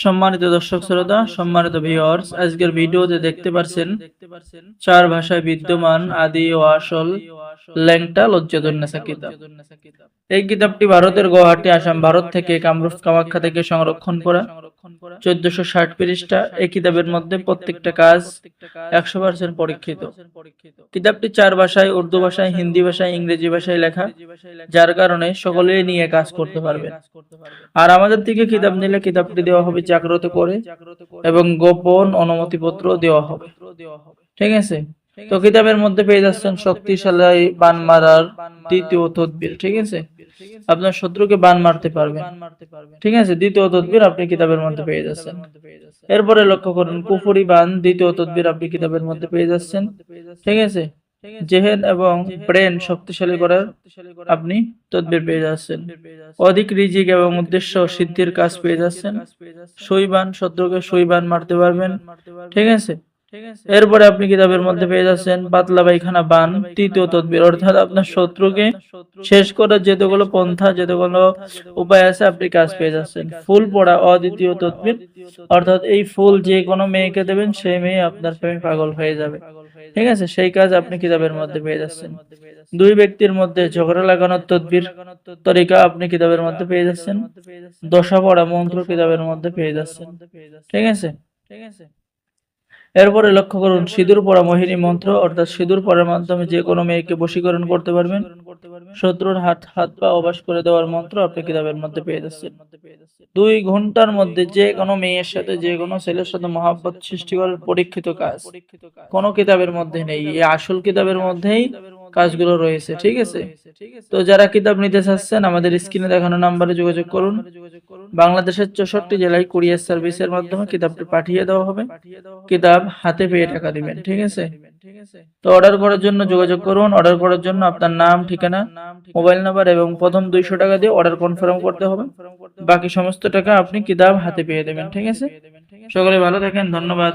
সম্মানিত দর্শক শ্রোতা, সম্মানিত ভিউয়ার্স আজকের ভিডিওতে দেখতে পারছেন চার ভাষায় বিদ্যমান আদি ও আসল ল্যাংটা লজ্জাদন্য কিতাব। এই কিতাবটি ভারতের গুয়াহাটি, আসাম, ভারত থেকে কামরূপ কামাখ্যা থেকে সংরক্ষণ করা। চোদ্দশো ষাট পৃষ্ঠা এই কিতাবের মধ্যে প্রত্যেকটা কাজ একশো পার্সেন্ট পরীক্ষিত। কিতাবটি চার ভাষায় উর্দু ভাষায় হিন্দি ভাষায় ইংরেজি ভাষায় লেখা যার কারণে সকলেই নিয়ে কাজ করতে পারবেন আর আমাদের থেকে কিতাব নিলে কিতাবটি দেওয়া হবে জাগ্রত করে এবং গোপন অনুমতিপত্র দেওয়া হবে। ঠিক আছে? তো কিতাবের মধ্যে পেয়ে যাচ্ছেন শক্তিশালী বান মারার দ্বিতীয় তদবির ঠিক আছে? আপনার শত্রুকে বান মারতে পারবেন। ঠিক আছে? দ্বিতীয় তদবির আপনি কিতাবের মধ্যে পেয়ে যাচ্ছেন। এরপরে লক্ষ্য করুন কুফুরি বান দ্বিতীয় তদবির আপনি কিতাবের মধ্যে পেয়ে যাচ্ছেন। ঠিক আছে? জেহেন এবং ব্রেন শক্তিশালী করার আপনি তদবির পেয়ে যাচ্ছেন। অধিক রিজিক এবং উদ্দেশ্য সিদ্ধির কাজ পেয়ে যাচ্ছেন। সুইবান শত্রুকে সুইবান মারতে পারবেন। ঠিক আছে? এরপরে আপনি কিতাবের মধ্যে পেয়ে যাচ্ছেন পাতলা পায়খানা বান, তৃতীয় তদবির। অর্থাৎ আপনার শত্রুকে শেষ করার যেতগুলো পন্থা, যেতগুলো উপায় আছে, আপনি কাজ পেয়ে যাচ্ছেন। ফুল পড়া অদ্বিতীয় তদবির। অর্থাৎ এই ফুল যে কোনো মেয়েকে দেবেন, সেই মেয়ে আপনার প্রেমে পাগল হয়ে যাবে। ঠিক আছে? সেই কাজ আপনি কিতাবের মধ্যে পেয়ে যাচ্ছেন। দুই ব্যক্তির মধ্যে ঝগড়া লাগানোর তদবির তরিকা আপনি কিতাবের মধ্যে পেয়ে যাচ্ছেন। দশা পড়া মন্ত্র কিতাবের মধ্যে পেয়ে যাচ্ছেন। ঠিক আছে? ঠিক আছে। এরপরে লক্ষ্য করুন, সিঁদুর পড়া মোহিনী মন্ত্র, অর্থাৎ সিঁদুর পরার মাধ্যমে যে কোনো মেয়েকে বশীকরণ করতে পারবেন। শত্রুর হাত হাত পা অবাস করে দেওয়ার মন্ত্র আপনি কিতাবের মধ্যে পেয়ে যাচ্ছেন। দুই ঘণ্টার মধ্যে যে কোনো মেয়ের সাথে, যে কোনো ছেলের সাথে মহাব্বত সৃষ্টি করার পরীক্ষিত কাজ। কোনো কিতাবের মধ্যে নেই। এই আসল কিতাবের মধ্যেই কাজগুলো রয়েছে ঠিক আছে? তো যারা কিতাব নিতে চাচ্ছেন আমাদের স্ক্রিনে দেখানো নাম্বারে যোগাযোগ করুন। বাংলাদেশের চৌষট্টি জেলায় কুরিয়ার সার্ভিসের মাধ্যমে কিতাবটি পাঠিয়ে দেওয়া হবে। কিতাব হাতে পেয়ে টাকা দিবেন ঠিক আছে? তো অর্ডার করার জন্য যোগাযোগ করুন। অর্ডার করার জন্য আপনার নাম ঠিকানা মোবাইল নাম্বার এবং প্রথম দুইশো টাকা দিয়ে অর্ডার কনফার্ম করতে হবে। বাকি সমস্ত টাকা আপনি কিতাব হাতে পেয়ে দেবেন ঠিক আছে? সকলে ভালো থাকেন ধন্যবাদ ধন্যবাদ।